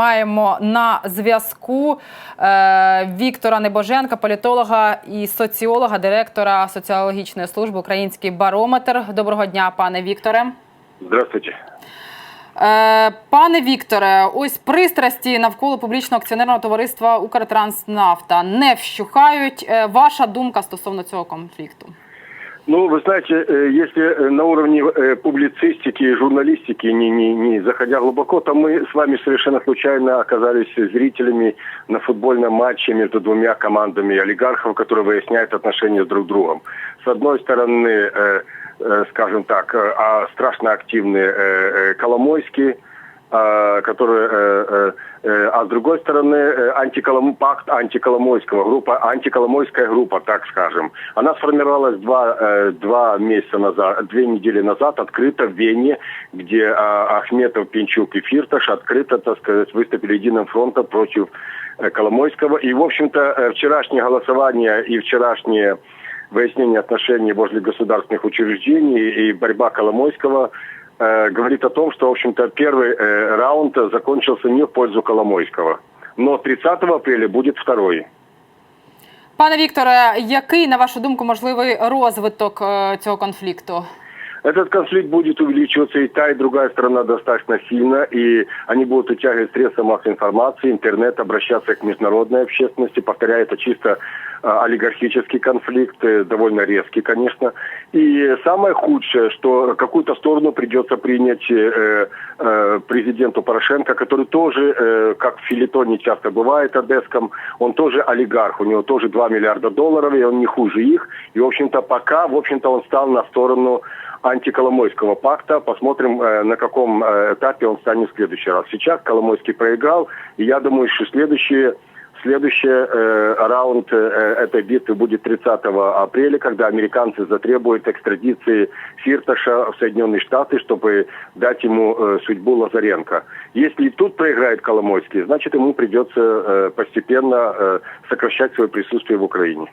маємо на зв'язку е, Віктора Небоженка, політолога і соціолога, директора соціологічної служби Український барометр. Доброго дня, пане Вікторе. Здравствуйте. Е, Пане Вікторе, ось пристрасті навколо публічного акціонерного товариства Укртранснафта не вщухають. Е, Ваша думка стосовно цього конфлікту? Ну, вы знаете, э, если э, на уровне э, публицистики и журналистики, не, не, не заходя глубоко, то мы с вами совершенно случайно оказались зрителями на футбольном матче между двумя командами олигархов, которые выясняют отношения друг с другом. С одной стороны, скажем так, а страшно активные Коломойский, э, которые, э, э, э, а с другой стороны, антиколом, пакт антиколомойского, группа, антиколомойская группа, так скажем. Она сформировалась два, два месяца назад, две недели назад, открыто в Вене, где а, Ахметов, Пинчук и Фирташ открыто, так сказать, выступили единым фронтом против Коломойского. И, в общем-то, вчерашнее голосование и вчерашнее выяснение отношений возле государственных учреждений и борьба Коломойского э, говорит о том, что, в общем-то, первый э, раунд закончился не в пользу Коломойского. Но 30 апреля будет второй. Пане Вікторе, який, на вашу думку, можливий розвиток е, цього конфлікту? Этот конфликт будет увеличиваться, и та, и другая сторона достаточно сильно, и они будут утягивать средства массовой информации, интернет, обращаться к международной общественности. Повторяю, это чисто э, олигархический конфликт, э, довольно резкий, конечно. И самое худшее, что какую-то сторону придется принять э, э, президенту Порошенко, который тоже, как в Филитоне часто бывает одесском, он тоже олигарх, у него тоже 2 миллиарда долларов, и он не хуже их. И, в общем-то, пока, в общем-то, он стал на сторону антиколомойского пакта. Посмотрим, э, на каком э, этапе он станет в следующий раз. Сейчас Коломойский проиграл, и я думаю, что следующие Следующий э, раунд э, этой битвы будет 30 апреля, когда американцы затребуют экстрадиции Фирташа в Соединенные Штаты, чтобы дать ему э, судьбу Лазаренко. Если тут проиграет Коломойский, значит ему придется э, постепенно э, сокращать свое присутствие в Украине.